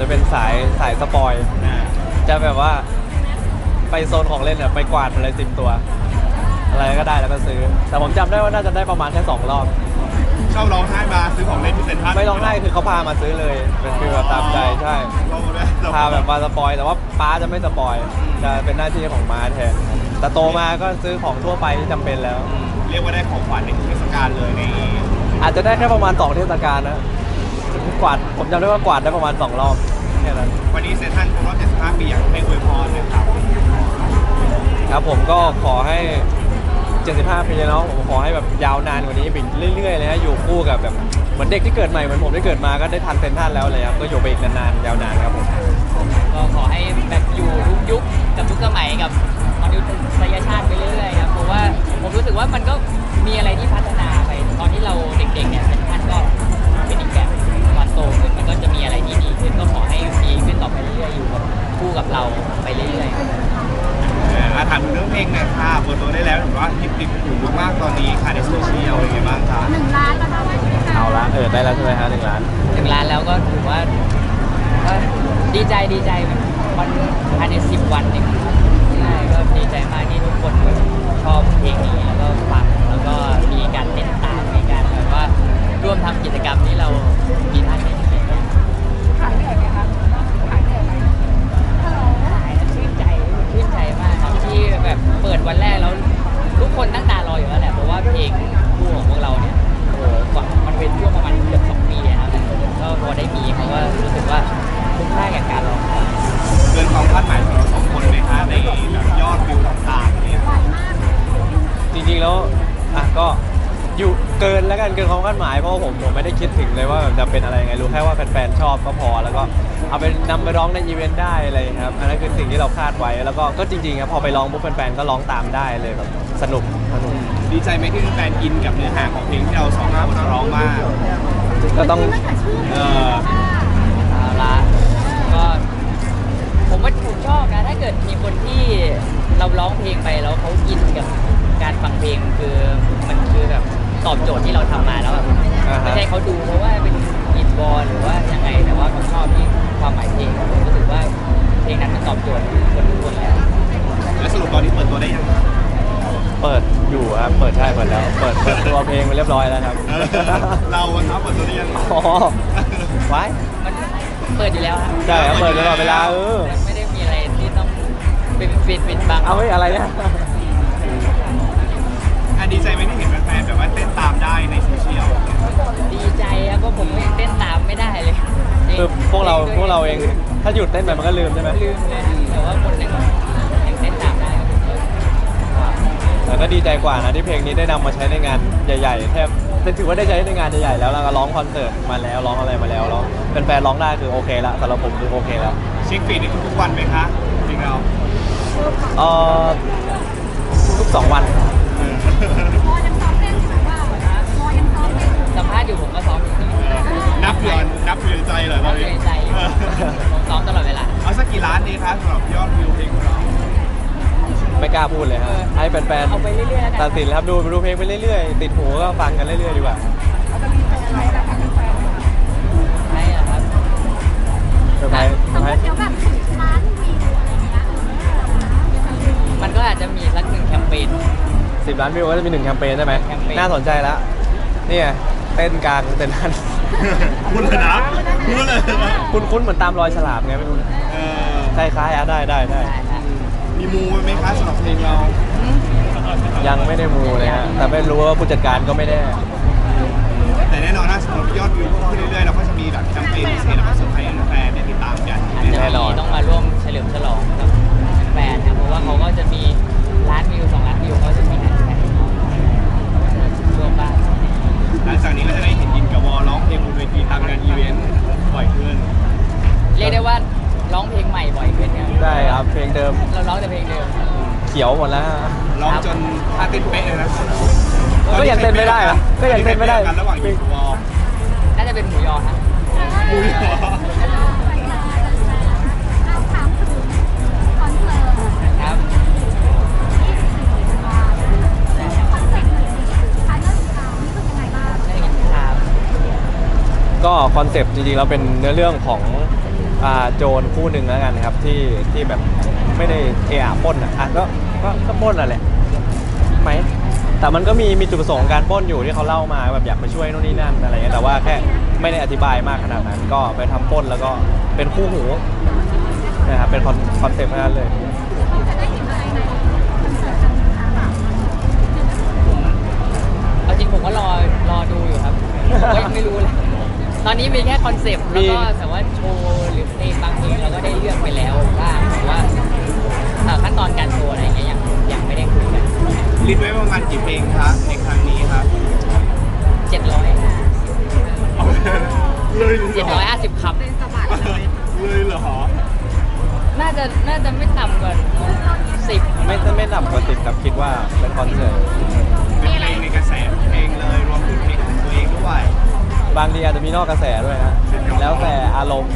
จะเป็นสายสายสปอยอ่าจะแบบว่าไปโซนของเล่นอะไปกวาดอะไรสิบตัว อะไรก็ได้แล้วก็ซื้อ แต่ผมจำได้ว่าน่าจะได้ประมาณแค่สองรอบชอบร้องไห้มาซื้อของเล่นที่เซ็นทรัลไม่ร้องไห้คือเขาพามาซื้อเลยเป็นฟีลแบบตามใจใช่เราด้วยพาแบบมาสปอยแต่ว่าป้าจะไม่สปอยจะเป็นหน้าที่ของม้าแทนแต่โตมาก็ซื้อของทั่วไปที่จำเป็นแล้ว เรียกว่าได้ของขวัญในเทศกาลเลยในอาจจะได้แค่ประมาณสองเทศกาลนะ กวาดผมจำได้ว่ากวาดได้ประมาณสองรอบแค่นั้นวันนี้เซ็นทรัลครบรอบ75ปีอยากให้อวยพรนะครับครับผมก็ขอให้ 75 ปีแล้วเนาะผมขอให้แบบยาวนานกว่านี้ไปเรื่อยๆเลยฮะอยู่คู่กับแบบเหมือนเด็กที่เกิดใหม่เหมือนผมได้เกิดมาก็ได้ทันเซนทรันแล้วเลยครับก็อยู่ไปอีกนานๆยาวนานครับผมก็ขอให้แบบอยู่ทุกยุคกับทุกสมัยกับมนุษยชาติไปเรื่อยๆครับเพราะว่าผมรู้สึกว่ามันก็มีอะไรที่พัฒนาไป ตอนที่เราเด็กๆเนี่ยเป็นท่านก็เป็นอีกแบบตอน โตขึ้นมันก็จะมีอะไรที่ดีขึ้นก็ขอให้ดีขึ้นต่อไปเรื่อยๆอยู่กับคู่กับเราไปเรื่อยๆเอ่ออาถามถึงเรื่องเพลงหน่อยค่ะเปิดตัวได้แล้วถือว่าฮิตติดหูมากๆตอนนี้ค่ะในโซเชียลเป็นไงบ้างคะหนึ่งล้านแล้วนะว่าใช่ไหมคะเอาละเออได้แล้วใช่ไหมฮะหนึ่งล้านถึงร้านแล้วก็ถือว่าก็ดีใจดีใจแบบมันภายในสิบวันเองใช่ก็ดีใจมากที่ทุกคนชอบเพลงนี้แล้วก็ฟังแล้วก็มีการเต้น ทำกิจกรรมที่เรามีท่านได้เห็นก็ขายเหนื่อยไหมคะขายเหนื่อยไหมฮัลโหลหายแล้วชื่นใจชื่นใจมากครับที่แบบเปิดวันแรกแล้วทุกคนตั้งตารออยู่แล้วแหละเพราะว่าเพลงคู่ของพวกเราเนี่ยโอ้โหกว่ามันเป็นช่วงประมาณเกือบสองปีอะครับก็พอได้มีเขาก็รู้สึกว่าคุ้มค่าแก่การรอคอยเกินความคาดหมายของเราสองคนไหมคะในแบบยอดวิวต่างๆเนี่ยจริงๆแล้วอะก็ อยู่เกินแล้วกันเกินความคาดหมายเพราะว่าผมผมไม่ได้คิดถึงเลยว่าจะเป็นอะไรยังไงรู้แค่ว่าแฟนๆชอบก็พอ แล้วก็เอาไปนำไปร้องในอีเวนต์ได้อะไรอย่างเงี้ยครับอันนั้นคือสิ่งที่เราคาดไว้แล้วก็ก็จริงๆครับพอไปร้องปุ๊บแฟนๆก็ร้องตามได้เลยแบบสนุกสนุกดีใจไหมที่แฟนๆอินกับเนื้อหาของเพลงที่เราสองคนร้องมากก็ต้อง ตั้งแต่ชื่อเออเอาละก็ผมว่าผมชอบนะ ถ้าเกิดมีคนที่เราร้องเพลงไปแล้วเขาอินกับการฟังเพลงคือมันคือแบบ ตอบโจทย์ที่เราทำมาแล้วแบบอ่าฮะ ไม่ใช่เขาดูเพราะว่าเป็นอินบอลหรือว่ายังไงแต่ว่าเขาชอบที่ความหมายเพลงผมรู้สึกว่าเพลงนั้นมันตอบโจทย์คนทุกคนแล้ว แล้วสรุปตอนนี้เปิดตัวได้ยัง เปิดอยู่ครับเปิดใช่เปิดแล้ว เปิดเปิดตัวเพลงไปเรียบร้อยแล้วครับเออเราอะครับเปิดตัวได้ยัง อ๋อไว้มันเปิดอยู่แล้วครับใช่ครับเปิดตลอดเวลาเออไม่ได้มีอะไรที่ต้องเป็นปิดปิดบัง เอาเฮ้ยอะไรเนี่ยอะดีใจไหมที่เห็นแได้ในโซเชียลดีใจครับเพราะผมยังเต้นตามไม่ได้เลยคือพวกเราพวกเราเอง ถ้าหยุดเต้นไปมันก็ลืมใช่ไหมลืมเลยแต่ว่าคนหนึ่งยังเต้นตามได้ครับแต่ก็ดีใจกว่านะที่เพลงนี้ได้นำมาใช้ในงานใหญ่ๆแทบจะถือว่าได้ใช้ในงานใหญ่ๆแล้วแล้วก็ร้องคอนเสิร์ตมาแล้วร้องอะไรมาแล้วแล้วแฟนๆร้องได้คือโอเคละสำหรับผมคือโอเคแล้วเช็คฟีดในทุกๆวันไหมคะจริงเราเอ่อทุกสองวัน สัมภาษณ์อยู่ผมก็ซ้อมอยู่นับเดือนนับเดือนใจเหรอตซ้ออนมอยู่นี้ในใจอยู่ผมซ้อมตลอดเวลา เอาสักกี่ล้านดีคะสำหรับยอดวิวเพลงของเรา ไม่กล้าพูดเลยฮะให้แฟนเอาไปเรื่อยๆแล้วกันตัดสินครับดูดูเพลงไปเรื่อยๆ ติดหูก็ฟังกันเรื่อยๆดีกว่าเราจะมีเป็นอะไรนะคะแฟนใช่อะครับ เซอร์ไพรส์เซสอมร์มไพรติส์เดี๋ยวแบบสิบล้านวิวอะไรเงี้ยมันก็อาจจะมีสักหนึ่งแคมเปญ สิบล้านวิวก็จะมีหนึ่งแคมเปญใช่ไหมแคมเปญ น่าสนใจแล้วเนี่ย เต้นกลางเต้นนั่นพูดเลยนะพูดเลยนะคุ้นๆเหมือนตามรอยฉลามไงไม่รู้เออคล้ายๆอะได้ได้ได้ได้ฮะมีมูไหมคะสำหรับเพลงเรายังไม่ได้มูเลยฮะแต่ไม่รู้ว่าผู้จัดการก็ไม่ได้ บ่อยขึ้น เรียกได้ว่าร้องเพลงใหม่บ่อยขึ้นครับได้ครับเพลงเดิมเราร้องแต่เพลงเดิม เขียวหมดแล้วฮะร้องจนท่าเต้นเป๊ะเลยนะก็ยังเต้นไม่ได้เหรอก็ยังเต้นไม่ได้ กันระหว่างยินกับวอน่าจะเป็นหมูยอครับมูยอ ก็คอนเซปต์จริงๆแล้วเป็นเนื้อเรื่องของอ่าโจรคู่หนึ่งแล้วกันครับที่ที่แบบไม่ได้เอะอะปล้นอะอะก็ก็ก็ปล้นอะแหละไหมแต่มันก็มีมีจุดประสงค์ของการปล้นอยู่ที่เขาเล่ามาแบบอยากไปช่วยนู่นนี่นั่นอะไรเงี้ยแต่ว่าแค่ไม่ได้อธิบายมากขนาดนั้น ก็ไปทำปล้นแล้วก็เป็นคู่หูนะครับเป็นคอนคอนเซปต์นั้นเลย เราจะได้เห็นอะไรในคอนเสิร์ตครั้งนี้คะ เอาจริงผมก็รอรอดูอยู่ครับผมก็ยังไม่รู้เลย ตอนนี้มีแค่คอนเซปต์แล้วก็แต่ว่าโชว์หรือเพลงบางเพลงเราก็ได้เลือกไปแล้วบ้างแต่ว่าเอ่อขั้นตอนการโชว์อะไรอย่างเงี้ยยังยังไม่ได้คุยกัน ลิสต์ไว้ประมาณกี่เพลงครับในครั้งนี้ครับ บางทีอาจจะมีนอกกระแสด้วยนะ แล้วแต่อารมณ์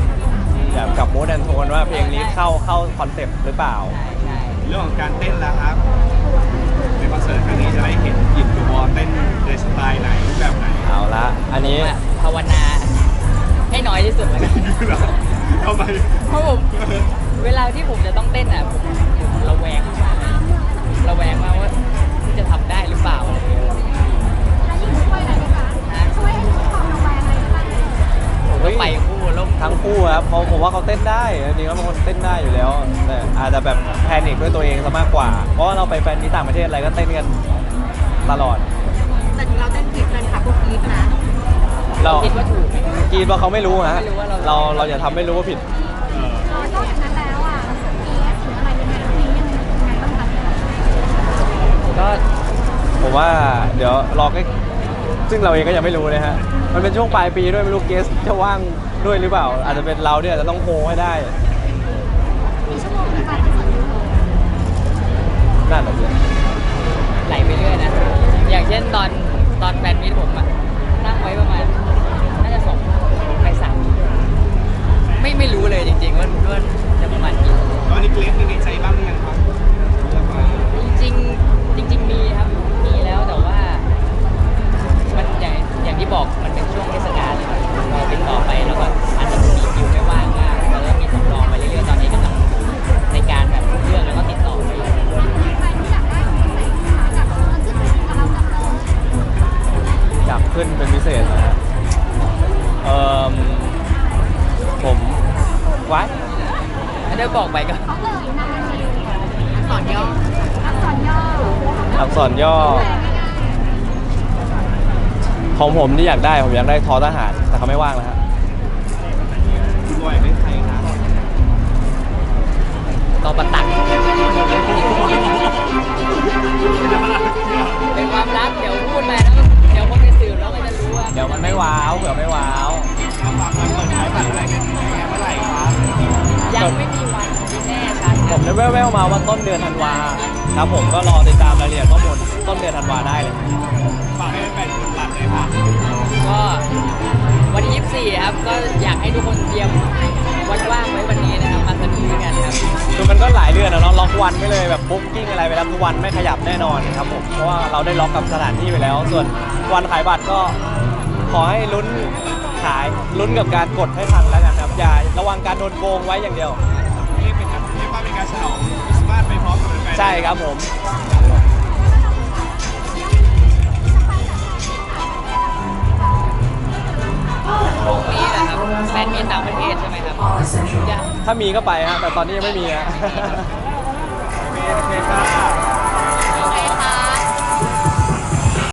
แบบกับมูดแอนโทนว่าเพลงนี้เข้าเข้าคอนเซ็ปต์หรือเปล่าใช่ใช่เรื่องของการเต้นแล้วครับในคอนเสิร์ตครั้งนี้จะได้เห็นหยิบดูวอเต้นในสไตล์ไหนรูปแบบไหนเอาละอันนี้ว่าภาวนา ให้น้อยที่สุดแล้วกันทำไมเพราะผมเวลาที่ผมจะต้องเต้นอะผมผมระแวงมากเลยระแวงมากว่า ทั้งคู่ครับเขาผมว่าเขาเต้นได้จริงๆแล้วบางคนเต้นได้อยู่แล้ว แต่อาจจะแบบแพนิคด้วยตัวเองซะมากกว่า เพราะว่าเราไปแฟนที่ต่างประเทศอะไรก็เต้นกันตลอด แต่จริงเราเต้นผิดแฟนคลับก็กรี๊ดนะเราคิดว่าถูกไหมกรีดว่าเขาไม่รู้ฮะไม่รู้ว่าเรา เราเราอย่าทำไม่รู้ว่าผิดเออนอกจากนั้นแล้วอะเอสหรืออะไรยังไงนี้ยังไงบ้างคะก็ผมว่าเดี๋ยวรอใกล้ซึ่งเราเองก็ยังไม่รู้นะฮะ มันเป็นช่วงปลายปีด้วยไม่รู้เกสจะว่าง ด้วยหรือเปล่า อาจจะเป็นเราเนี่ยจะต้องโฮให้ได้กี่ชั่วโมงนะคะที่สุดนั่นแหละ ไว้ไม่ได้บอกไปก็เขาเลยนะอักษรย่ออักษรย่ออักษรย่อ ของผมที่อยากได้ผมอยากได้ทอทหารแต่เขาไม่ว่างแล้วฮะ ผมได้แว่วๆมาว่าต้นเดือนธันวาครับผมก็รอติดตามรายละเอียดข้อมูลต้นเดือนธันวาได้เลย ฝากให้แฟนๆกดบัตรเลยครับก็วันที่24 ครับก็อยากให้ทุกคนเตรียมวันว่างไว้วันนี้นะครับมาสนุกด้วยกันครับคือมันก็หลายเดือนนะเนาะล็อกวันไปเลยแบบบุ๊กกิ้งอะไรไปแล้วทุกวันไม่ขยับแน่นอนครับผมเพราะว่าเราได้ล็อกกับสถานที่ไปแล้ว ส่วนวันขายบัตรก็ขอให้ลุ้นขายลุ้นกับการกดให้ทันแล้วกันครับอย่าระวังการโดนโกงไว้อย่างเดียว ฉลองคริสต์มาสไปพร้อมกันใช่ครับผม นี้แหละครับแฟนมีต่างประเทศใช่ไหมครับถ้ามีก็ไปฮะแต่ตอนนี้ยังไม่มีฮะครับ